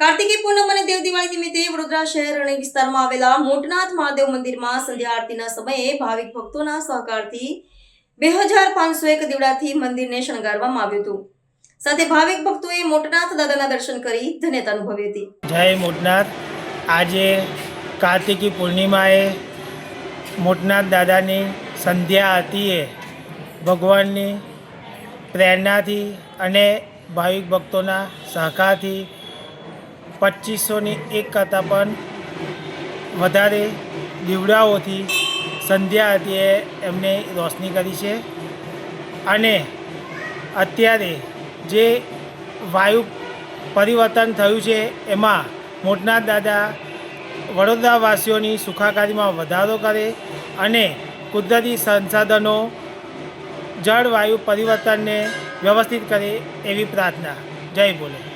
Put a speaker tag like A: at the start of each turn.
A: કાર્તિકી પૂનમ અને દેવ દિવાળી નિમિત્તે વડોદરા શહેર અને વિસ્તારમાં આવેલા મોટનાથ મહાદેવ મંદિરમાં સંધ્યા આરતીના સમયે ભાવિક ભક્તોના સહકારથી બે હજાર પાંચસો એક દીવડાથી મંદિરને શણગારવામાં આવ્યું હતું. સાથે ભાવિક ભક્તોએ મોટનાથ દાદાના દર્શન કરી ધન્યતા અનુભવી હતી.
B: જય મોટનાથ. આજે કાર્તિકી પૂર્ણિમાએ મોટનાથ દાદાની સંધ્યા આરતીએ ભગવાનની પ્રેરણાથી અને ભાવિક ભક્તોના સહકારથી પચીસોની એક કરતાં પણ વધારે દીવડાઓથી સંધ્યા આરતીએ એમને રોશની કરી છે. અને અત્યારે જે વાયુ પરિવર્તન થયું છે, એમાં મોટના દાદા વડોદરાવાસીઓની સુખાકારીમાં વધારો કરે અને કુદરતી સંસાધનો જળવાયુ પરિવર્તનને વ્યવસ્થિત કરે એવી પ્રાર્થના. જય બોલે.